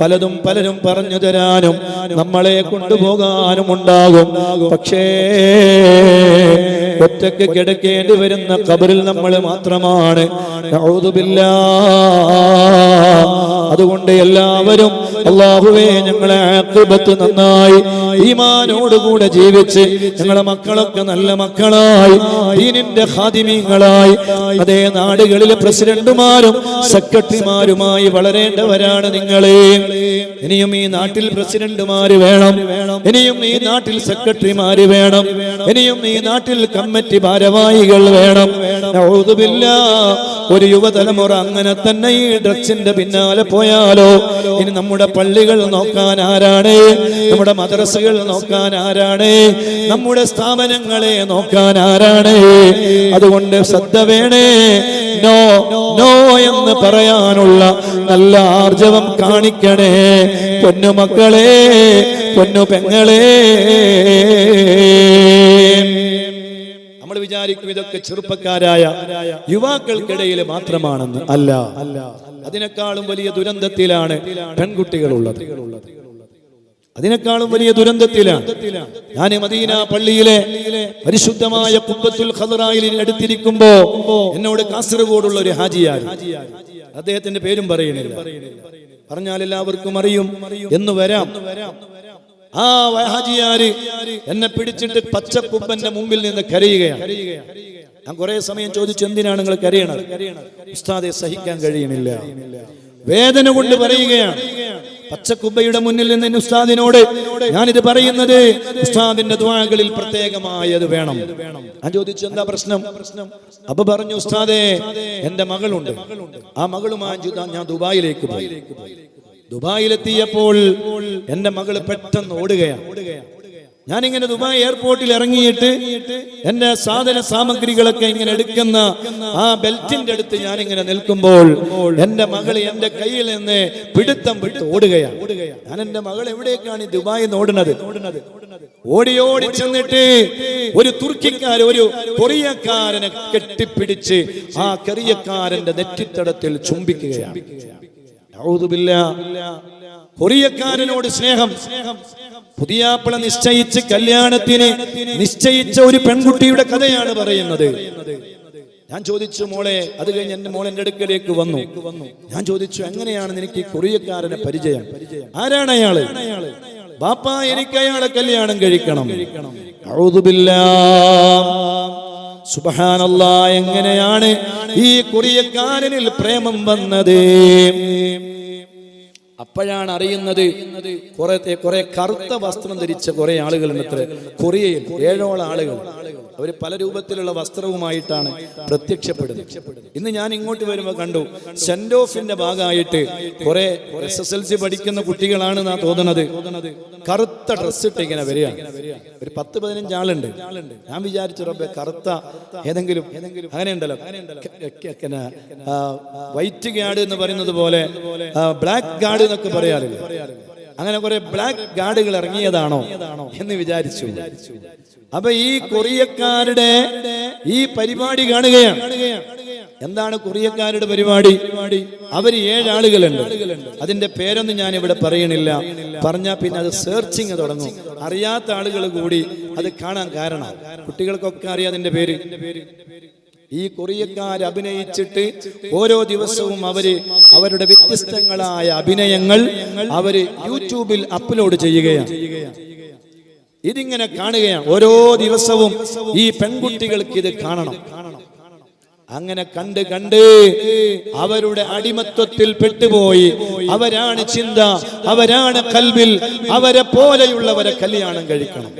പലതും പലരും പറഞ്ഞു തരാനും നമ്മളെ കൊണ്ടുപോകാനും ഉണ്ടാകും. പക്ഷേ ഒറ്റയ്ക്ക് കിടക്കേണ്ടി വരുന്ന കബറിൽ നമ്മൾ മാത്രമാണ്. അതുകൊണ്ട് എല്ലാവരും അള്ളാഹുവേ ഞങ്ങളെ ആക്രിപത്ത് നന്നായി ഈമാനോടുകൂടെ ജീവിച്ച് ഞങ്ങളുടെ മക്കളൊക്കെ നല്ല മക്കളായി ദീനിന്റെ ഹാദിമീങ്ങളായി അതേ നാടുകളിലെ പ്രസിഡന്റുമാരും സെക്രട്ടറിമാരുമായി വളരേണ്ടവരാണ് നിങ്ങളെ. ഇനിയും ഈ നാട്ടിൽ പ്രസിഡന്റുമാര് വേണം. ഇനിയും ഈ നാട്ടിൽ സെക്രട്ടറിമാര് വേണം. ഇനിയും ഈ നാട്ടിൽ കമ്മിറ്റി ഭാരവാഹികൾ വേണം. ഒരു യുവതലമുറ അങ്ങനെ തന്നെ ഈ ഡ്രഗ്സിന്റെ പിന്നാലെ പോയാലോ? ഇനി നമ്മുടെ പള്ളികൾ നോക്കാൻ ആരാണ്? നമ്മുടെ മദ്രസകൾ നോക്കാൻ ആരാണ്? നമ്മുടെ സ്ഥാപനങ്ങളെ നോക്കാൻ ആരാണ്? അതുകൊണ്ട് ശ്രദ്ധ വേണേ. നോ നോ എന്ന് പറയാനുള്ള നല്ല ആർജവം കാണിക്കണേ. പൊന്നുമക്കളെ പൊന്നു പെങ്ങളെ. വിചാരിക്കും ഇതൊക്കെ ചെറുപ്പക്കാരായ യുവാക്കൾക്കിടയിൽ മാത്രമാണെന്ന്. അല്ല. അല്ല അതിനേക്കാളും വലിയ ദുരന്തത്തിലാണ് പെൺകുട്ടികളുള്ളത്. അതിനേക്കാളും വലിയ ദുരന്തത്തിലാണ്. ഞാൻ മദീന പള്ളിയിലെ പരിശുദ്ധമായ കുപ്പത്തുൽ ഖദറായിൽ അടുത്തിരിക്കുമ്പോ എന്നോട് കാസർഗോഡുള്ള ഒരു ഹാജിയായി അദ്ദേഹത്തിന്റെ പേരും പറയുന്നില്ല. പറഞ്ഞാൽ എല്ലാവർക്കും അറിയും. എന്ന് വരാം. ആ ഹാജിയാര് എന്നെ പിടിച്ചിട്ട് പച്ചക്കുമ്പന്റെ മുമ്പിൽ നിന്ന് കരയുകയാണ്. ഞാൻ കുറെ സമയം ചോദിച്ചു എന്തിനാണ് നിങ്ങൾ കരയണത്? ഉസ്താദെ സഹിക്കാൻ കഴിയുന്നില്ല വേദന കൊണ്ട് പറയുകയാണ്. പച്ചക്കുബയുടെ മുന്നിൽ നിന്ന് ഉസ്താദിനോട് ഞാനിത് പറയുന്നത് ഉസ്താദിന്റെ ദ്വാകളിൽ പ്രത്യേകമായത് വേണം. ഞാൻ ചോദിച്ചു എന്താ പ്രശ്നം? അപ്പൊ പറഞ്ഞു ഉസ്താദേ എന്റെ മകളുണ്ട്. ആ മകളുമായി ഞാൻ ദുബായിലേക്ക് പോയി. ദുബായിലെത്തിയപ്പോൾ എന്റെ മകൾ പെട്ടെന്ന് ഓടുകയാണ്. ഞാനിങ്ങനെ ദുബായ് എയർപോർട്ടിൽ ഇറങ്ങിയിട്ട് എന്റെ സാധന സാമഗ്രികളൊക്കെ ഇങ്ങനെ എടുക്കുന്ന ആ ബെൽറ്റിന്റെ അടുത്ത് ഞാനിങ്ങനെ നിൽക്കുമ്പോൾ എന്റെ മകൾ എന്റെ കയ്യിൽ നിന്ന് പിടുത്തം വിട്ട് ഓടുകയാണ്. ഞാൻ എന്റെ മകൾ എവിടേക്കാണ് ദുബായിൽ നിന്ന് ഓടുന്നത്? ഓടി ഓടി ചെന്നിട്ട് ഒരു തുർക്കിക്കാരൻ ഒരു കൊറിയക്കാരനെ കെട്ടിപ്പിടിച്ച് ആ കെറിയക്കാരന്റെ നെറ്റിത്തടത്തിൽ ചുംബിക്കുകയാണ്. കൊറിയക്കാരനോട് സ്നേഹം. പുതിയാപ്പിള നിശ്ചയിച്ച് കല്യാണത്തിന് നിശ്ചയിച്ച ഒരു പെൺകുട്ടിയുടെ കഥയാണ് പറയുന്നത്. ഞാൻ ചോദിച്ചു മോളെ അത് കഴിഞ്ഞ് എന്റെ മോൾ എന്റെ അടുക്കലേക്ക് വന്നു. ഞാൻ ചോദിച്ചു എങ്ങനെയാണ് നിനക്ക് കൊറിയക്കാരനെ പരിചയം? ആരാണ് അയാൾ? ബാപ്പ എനിക്ക് അയാളെ കല്യാണം കഴിക്കണം. സുബ്ഹാനല്ലാ എങ്ങനെയാണ് ഈ കൊറിയക്കാരനിൽ പ്രേമം വന്നത്? അപ്പോഴാണ് അറിയുന്നത് കുറെ കുറെ കറുത്ത വസ്ത്രം ധരിച്ച കുറെ ആളുകളുണ്ട് ഇന്നത്തെ കൊറിയയിൽ ഏഴോളം ആളുകൾ അവർ പല രൂപത്തിലുള്ള വസ്ത്രവുമായിട്ടാണ് പ്രത്യക്ഷപ്പെടുന്നത്. ഇന്ന് ഞാൻ ഇങ്ങോട്ട് വരുമ്പോൾ കണ്ടു സെന്റ് ഓഫിന്റെ ഭാഗമായിട്ട് കുറെ എസ് എസ് എൽ സി പഠിക്കുന്ന കുട്ടികളാണ് നാ തോന്നുന്നത് കറുത്ത ഡ്രസ് ഇട്ട് ഇങ്ങനെ വരിക ഒരു പത്ത് പതിനഞ്ച് ആളുണ്ട്. ഞാൻ വിചാരിച്ചു റബ്ബെ കറുത്ത ഏതെങ്കിലും അങ്ങനെ ഉണ്ടല്ലോ വൈറ്റ് ഗാർഡ് എന്ന് പറയുന്നത് പോലെ ബ്ലാക്ക് ഗാർഡ് എന്നൊക്കെ പറയാറില്ല? അങ്ങനെ കുറെ ബ്ലാക്ക് ഗാർഡുകൾ ഇറങ്ങിയതാണോ എന്ന് വിചാരിച്ചു. അപ്പൊ ഈ കൊറിയക്കാരുടെ ഈ പരിപാടി കാണുകയാണ്. എന്താണ് കൊറിയക്കാരുടെ പരിപാടി? അവർ ഏഴാളുകളുണ്ട്. അതിന്റെ പേരൊന്നും ഞാൻ ഇവിടെ പറയണില്ല. പറഞ്ഞാൽ പിന്നെ അത് സെർച്ചിങ് തുടങ്ങും. അറിയാത്ത ആളുകൾ കൂടി അത് കാണാൻ കാരണം. കുട്ടികൾക്കൊക്കെ അറിയാം അതിന്റെ പേര്. ഈ കൊറിയക്കാർ അഭിനയിച്ചിട്ട് ഓരോ ദിവസവും അവർ അവരുടെ വ്യത്യസ്തങ്ങളായ അഭിനയങ്ങൾ അവർ യൂട്യൂബിൽ അപ്ലോഡ് ചെയ്യുകയാണ്. ഇതിങ്ങനെ കാണുകയാണ്. ഓരോ ദിവസവും ഈ പെൺകുട്ടികൾക്ക് ഇത് കാണണം. അങ്ങനെ കണ്ട് കണ്ട് അവരുടെ അടിമത്വത്തിൽ പെട്ടുപോയി. അവരാണ് ചിന്ത അവരാണ് കൽവിൽ അവരെ പോലെയുള്ളവരെ കല്യാണം കഴിക്കണം.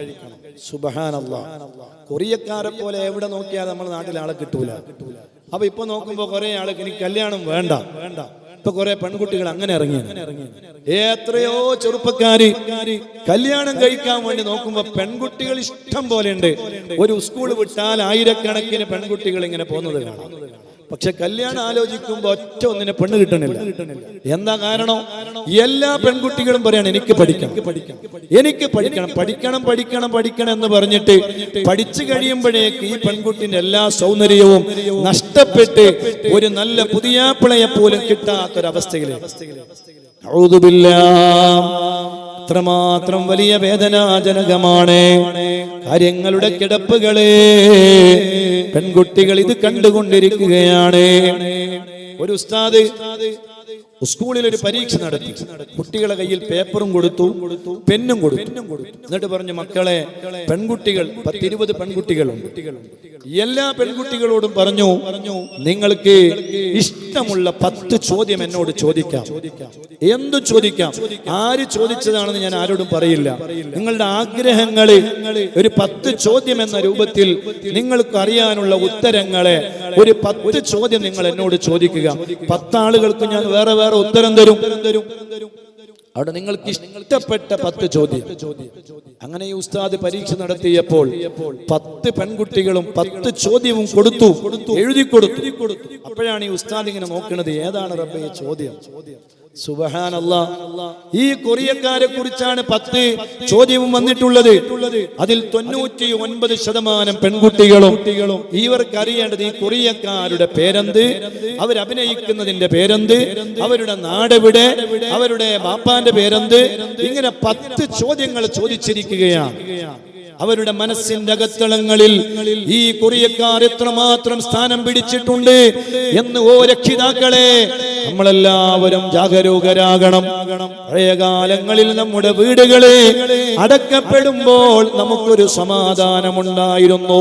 സുബഹാനല്ലാ. കൊറിയക്കാരെ പോലെ എവിടെ നോക്കിയാൽ നമ്മുടെ നാട്ടിൽ ആളെ കിട്ടൂല. അപ്പൊ ഇപ്പൊ നോക്കുമ്പോ കുറെ ആൾക്ക് എനിക്ക് കല്യാണം വേണ്ട വേണ്ട. ഇപ്പൊ കുറെ പെൺകുട്ടികൾ അങ്ങനെ ഇറങ്ങി എത്രയോ ചെറുപ്പക്കാര് കല്യാണം കഴിക്കാൻ വേണ്ടി നോക്കുമ്പോ പെൺകുട്ടികൾ ഇഷ്ടം പോലെ ഉണ്ട്. ഒരു സ്കൂൾ വിട്ടാൽ ആയിരക്കണക്കിന് പെൺകുട്ടികൾ ഇങ്ങനെ പോകുന്നത് കാണാം. പക്ഷെ കല്യാണം ആലോചിക്കുമ്പോ ഒറ്റ ഒന്നിനെ പെണ്ണ് കിട്ടണില്ല. എന്താ കാരണം? എല്ലാ പെൺകുട്ടികളും പറയാണ് എനിക്ക് പഠിക്കണം. എനിക്ക് പഠിക്കണം. പഠിക്കണം പഠിക്കണം പഠിക്കണം എന്ന് പറഞ്ഞിട്ട് പഠിച്ചു കഴിയുമ്പോഴേക്ക് ഈ പെൺകുട്ടിന്റെ എല്ലാ സൗന്ദര്യവും നഷ്ടപ്പെട്ട് ഒരു നല്ല പുതിയാപ്പിളയെ പോലും കിട്ടാത്തൊരവസ്ഥയിലേക്ക്. അത്രമാത്രം വലിയ വേദനാജനകമാണ്. കാര്യങ്ങളുടെ കിടപ്പുകളെ പെൺകുട്ടികൾ ഇത് കണ്ടുകൊണ്ടിരിക്കുകയാണ്. ഒരു ഉസ്താദ് സ്കൂളിൽ ഒരു പരീക്ഷ നടത്തി. കുട്ടികളെ കയ്യിൽ പേപ്പറും കൊടുത്തു പെന്നും കൊടുത്തു. എന്നിട്ട് പറഞ്ഞു മക്കളെ പെൺകുട്ടികൾ പത്തിരുപത് പെൺകുട്ടികളുണ്ട്. എല്ലാ പെൺകുട്ടികളോടും പറഞ്ഞു നിങ്ങൾക്ക് ഇഷ്ടമുള്ള പത്ത് ചോദ്യം എന്നോട് ചോദിക്കാം. എന്തു ചോദിക്കാം? ആര് ചോദിച്ചതാണെന്ന് ഞാൻ ആരോടും പറയില്ല. നിങ്ങളുടെ ആഗ്രഹങ്ങളെ ഒരു പത്ത് ചോദ്യം എന്ന രൂപത്തിൽ നിങ്ങൾക്ക് അറിയാനുള്ള ഉത്തരങ്ങളെ ഒരു പത്ത് ചോദ്യം നിങ്ങൾ എന്നോട് ചോദിക്കുക. പത്താളുകൾക്ക് ഞാൻ വേറെ വേറെ ഉത്തരം തരും. അവിടെ നിങ്ങൾക്ക് ഇഷ്ടപ്പെട്ട പത്ത് ചോദ്യം. അങ്ങനെ ഈ ഉസ്താദ് പരീക്ഷ നടത്തിയപ്പോൾ പത്ത് പെൺകുട്ടികളും പത്ത് ചോദ്യവും കൊടുത്തു. എഴുതി കൊടുത്തു. അപ്പോഴാണ് ഈ ഉസ്താദ് ഇങ്ങനെ നോക്കുന്നത് ഏതാണ് റബ്ബെ ഈ ചോദ്യം? ഈ കൊറിയക്കാരെ കുറിച്ചാണ് പത്ത് ചോദ്യവും വന്നിട്ടുള്ളത്. അതിൽ തൊണ്ണൂറ്റി ഒൻപത് ശതമാനം പെൺകുട്ടികളും. ഇവർക്ക് അറിയേണ്ടത് ഈ കൊറിയക്കാരുടെ പേരെന്ത്? അവരഭിനയിക്കുന്നതിന്റെ പേരെന്ത്? അവരുടെ നാടെവിടെ അവരുടെ ബാപ്പാന്റെ പേരെന്ത്? ഇങ്ങനെ പത്ത് ചോദ്യങ്ങൾ ചോദിച്ചിരിക്കുകയാണ്. അവരുടെ മനസ്സിന്റെ അകത്തളങ്ങളിൽ ഈ കൊറിയക്കാർ എത്രമാത്രം സ്ഥാനം പിടിച്ചിട്ടുണ്ട് എന്ന് ഓ രക്ഷിതാക്കളെ നമ്മളെല്ലാവരും ജാഗരൂകരാകണം. പഴയ കാലങ്ങളിൽ നമ്മുടെ വീടുകളെ അടക്കപ്പെടുമ്പോൾ നമുക്കൊരു സമാധാനമുണ്ടായിരുന്നു.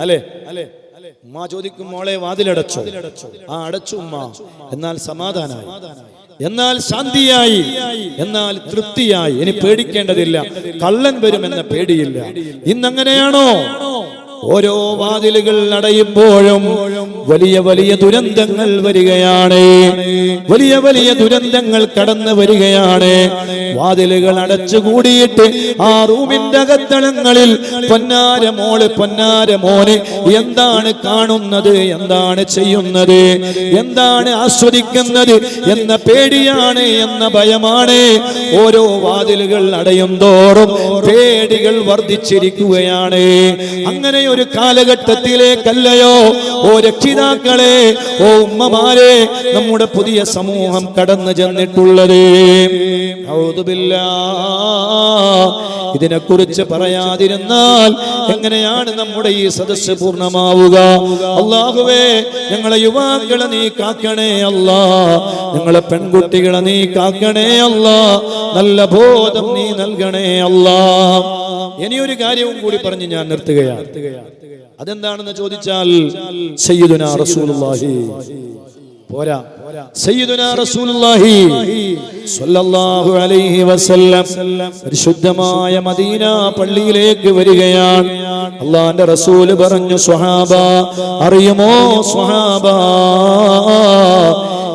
അല്ലെ? അല്ലെ ഉമ്മ ചോദിക്കും മോളെ വാതിലടച്ചോ? ആ അടച്ചു ഉമ്മ. എന്നാൽ സമാധാനമായി എന്നാൽ ശാന്തിയായി. എന്നാൽ തൃപ്തിയായി. ഇനി പേടിക്കേണ്ടതില്ല. കള്ളൻ വരുമെന്ന പേടിയില്ല. ഇന്നങ്ങനെയാണോ? ഓരോ വാതിലുകൾ അടയുമ്പോഴും വലിയ വലിയ ദുരന്തങ്ങൾ വരികയാണ്. വലിയ വലിയ ദുരന്തങ്ങൾ കടന്നു വരികയാണ്. വാതിലുകൾ അടച്ചുകൂടിയിട്ട് ആ റൂമിന്റെ അകത്തളങ്ങളിൽ പൊന്നാര മോൾ പൊന്നാര മോന് എന്താണ് കാണുന്നത് എന്താണ് ചെയ്യുന്നത് എന്താണ് ആസ്വദിക്കുന്നത് എന്ന പേടിയാണ് എന്ന ഭയമാണ്. ഓരോ വാതിലുകൾ അടയും തോറും പേടികൾ വർദ്ധിച്ചിരിക്കുകയാണ്. അങ്ങനെ ഒരു കാലഘട്ടത്തിലേക്കല്ലയോ ഓ രക്ഷിതാക്കളെ ഓ ഉമ്മമാരെ നമ്മുടെ പുതിയ സമൂഹം കടന്നു ചെന്നിട്ടുള്ളത്. ഇതിനെക്കുറിച്ച് പറയാതിരുന്നാൽ എങ്ങനെയാണ് നമ്മുടെ ഈ സദസ്സ് പൂർണമാവുക? അള്ളാഹുവേ ഞങ്ങളെ യുവാക്കളെ നീ കാക്കണേ അല്ല. ഞങ്ങളെ പെൺകുട്ടികളെ നീ കാക്കണേ അല്ല. നല്ല ബോധം നീ നൽകണേ അല്ലാ. ഇനിയൊരു കാര്യവും കൂടി പറഞ്ഞ് ഞാൻ നിർത്തുകയാണ്. അതെന്താണെന്ന് ചോദിച്ചാൽ സയ്യിദുനാ റസൂലുള്ളാഹി. പോരാ. സയ്യിദുനാ റസൂലുള്ളാഹി സ്വല്ലല്ലാഹു അലൈഹി വസല്ലം പരിശുദ്ധമായ മദീന പള്ളിയിലേക്ക് വരികയാണ്. അള്ളാന്റെ റസൂൽ പറഞ്ഞു സ്വഹാബ അറിയുമോ സ്വഹാബ?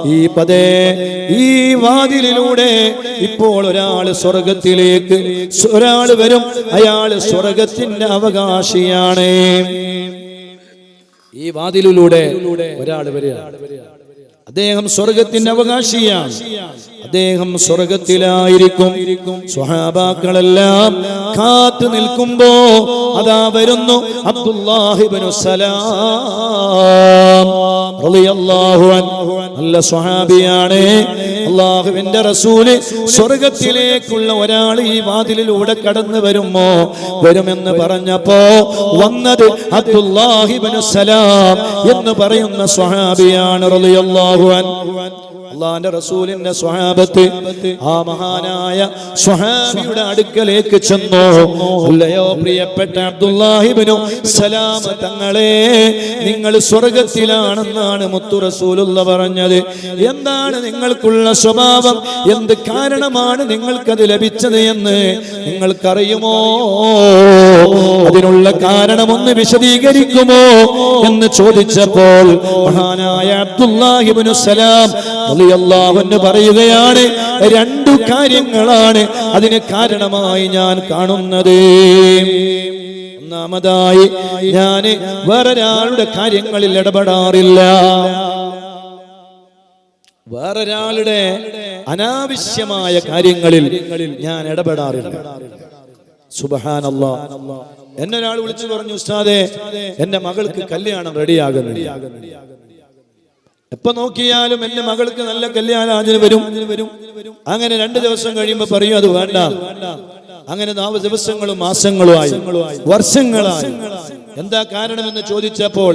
ഈ പതേ ഈ വാതിലിലൂടെ ഇപ്പോൾ ഒരാൾ സ്വർഗത്തിലേക്ക് ഒരാൾ വരും. അയാൾ സ്വർഗത്തിന്റെ അവകാശിയാണ്. ഈ വാതിലിലൂടെ ഒരാൾ വരിക. അദ്ദേഹം സ്വർഗത്തിന്റെ അവകാശിയാണ്. അദ്ദേഹം സ്വർഗത്തിലായിരിക്കും. സ്വഹാബാക്കളെല്ലാം കാത്തു നിൽക്കുമ്പോ അതാ വരുന്നു അബ്ദുല്ലാഹിബിനു സലാം. നല്ല സ്വഹാബിയാണ്. അള്ളാഹുവിന്റെ റസൂൽ സ്വർഗത്തിലേക്കുള്ള ഒരാൾ ഈ വാതിലിലൂടെ കടന്നു വരുമോ? വരുമെന്ന് പറഞ്ഞപ്പോ വന്നത് അബ്ദുല്ലാഹിബിനു സലാം എന്ന് പറയുന്ന സ്വഹാബിയാണ്. റളിയല്ലാഹു അൻഹു. അള്ളാന്റെ റസൂലിന്റെ സ്വഹാബത്ത് ആ മഹാനായ സ്വഹാബിയുടെ അടുക്കലേക്ക് ചെന്നു. പ്രിയപ്പെട്ട അബ്ദുല്ലാഹിബിനു സലാമ തങ്ങളെ നിങ്ങൾ സ്വർഗത്തിലാണെന്നാണ് മുത്തു റസൂലുള്ള പറഞ്ഞത്. എന്താണ് നിങ്ങൾക്കുള്ള സ്വഭാവം? എന്ത് കാരണമാണ് നിങ്ങൾക്കത് ലഭിച്ചത് എന്ന് നിങ്ങൾക്കറിയുമോ? അതിനുള്ള കാരണം ഒന്ന് വിശദീകരിക്കുമോ എന്ന് ചോദിച്ചപ്പോൾ മഹാനായ അബ്ദുല്ലാഹിബിനു സലാം അൻഹു പറയുകയാണ് രണ്ടു കാര്യങ്ങളാണ് അതിന് കാരണമായി ഞാൻ കാണുന്നത്. ഒന്നാമതായി ഞാൻ വേറൊരാളുടെ കാര്യങ്ങളിൽ ഇടപെടാറില്ല. വേറൊരാളുടെ അനാവശ്യമായ കാര്യങ്ങളിൽ ഞാൻ ഇടപെടാറില്ല. സുബഹാനല്ലാ എന്നൊരാൾ വിളിച്ചു പറഞ്ഞു ഉസ്താദെ എന്റെ മകൾക്ക് കല്യാണം റെഡിയാകുന്നില്ല എപ്പോ നോക്കിയാലും എന്റെ മകൾക്ക് നല്ല കല്യാണാചന വരും. അങ്ങനെ രണ്ടു ദിവസം കഴിയുമ്പോ പറയും അത് വേണ്ട. അങ്ങനെ നാല് ദിവസങ്ങളും മാസങ്ങളുമായി വർഷങ്ങളായി. എന്താ കാരണം എന്ന് ചോദിച്ചപ്പോൾ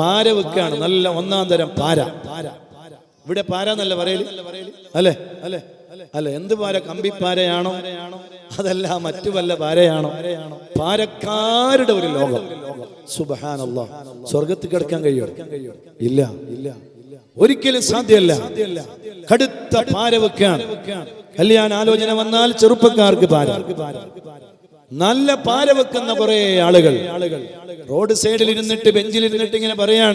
പാര വെക്കാണ്. നല്ല ഒന്നാം തരം പാര. ഇവിടെ പാര എന്നല്ല പറയൽ. അല്ലെ? അല്ലെ? അല്ല എന്ത് പാര? കമ്പിപ്പാരയാണോ? അതല്ല മറ്റു വല്ല പാരയാണോ? പാരക്കാരുടെ ഒരു ലോകം. സുബഹാനല്ലോ. സ്വർഗത്തിൽ കിടക്കാൻ കഴിയോ ഇല്ല ഇല്ല. ഒരിക്കലും സാധ്യമല്ല. കടുത്ത പാര വെക്കാൻ കല്യാണ ആലോചന വന്നാൽ ചെറുപ്പക്കാർക്ക് പാര. നല്ല പാര വെക്കുന്ന കുറെ ആളുകൾ റോഡ് സൈഡിൽ ഇരുന്നിട്ട് ബെഞ്ചിൽ ഇരുന്നിട്ട് ഇങ്ങനെ പറയാൻ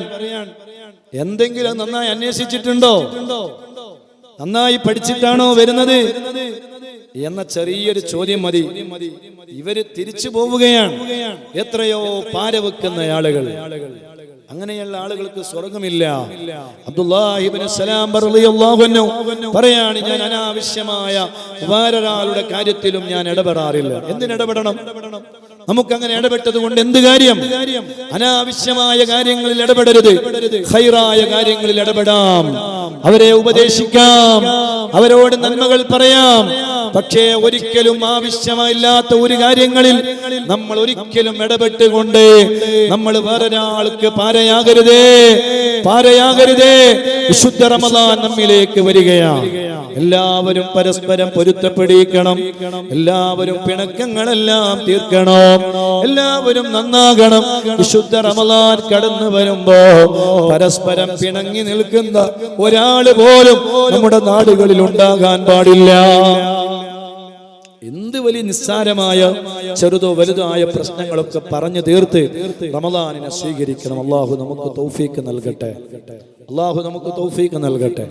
എന്തെങ്കിലും നന്നായി അന്വേഷിച്ചിട്ടുണ്ടോ? നന്നായി പഠിച്ചിട്ടാണോ വരുന്നത്? എന്ന ചെറിയൊരു ചോദ്യം മതി. ഇവർ തിരിച്ചു പോവുകയാണ്. എത്രയോ പാര വെക്കുന്ന ആളുകൾ. അങ്ങനെയുള്ള ആളുകൾക്ക് സ്വർഗമില്ല. പറയാണ് ഞാൻ അനാവശ്യമായ വേറൊരാളുടെ കാര്യത്തിലും ഞാൻ ഇടപെടാറില്ല. എന്തിനിടപെടണം നമുക്കങ്ങനെ ഇടപെട്ടത് കൊണ്ട് എന്ത് കാര്യം? അനാവശ്യമായ കാര്യങ്ങളിൽ ഇടപെടരുത്. ഹൈറായ കാര്യങ്ങളിൽ ഇടപെടാം. അവരെ ഉപദേശിക്കാം. അവരോട് നന്മകൾ പറയാം. പക്ഷേ ഒരിക്കലും ആവശ്യമില്ലാത്ത ഒരു കാര്യങ്ങളിൽ നമ്മൾ ഒരിക്കലും ഇടപെട്ടുകൊണ്ട് നമ്മൾ വേറൊരാൾക്ക് പാരയാകരുതേ. പാരയാകരുതേ. വിശുദ്ധ റമദാൻ നമ്മിലേക്ക് വരികയാണ്. എല്ലാവരും പരസ്പരം പൊരുത്തപ്പെടിക്കണം. എല്ലാവരും പിണക്കങ്ങളെല്ലാം തീർക്കണം. എല്ലാവരും നന്നാകണം. വിശുദ്ധ റമലാൻ കടന്നു വരുമ്പോ പരസ്പരം പിണങ്ങി നിൽക്കുന്ന ഒരാൾ പോലും നമ്മുടെ നാടുകളിൽ ഉണ്ടാകാൻ പാടില്ല. എന്ത് വലിയ നിസ്സാരമായ ചെറുതോ വലുതോ ആയ പ്രശ്നങ്ങളൊക്കെ പറഞ്ഞു തീർത്ത് റമദാനിനെ സ്വീകരിക്കണം. അള്ളാഹു നമുക്ക് തൗഫീക്ക് നൽകട്ടെ. അള്ളാഹു നമുക്ക് തൗഫീക്ക് നൽകട്ടെ.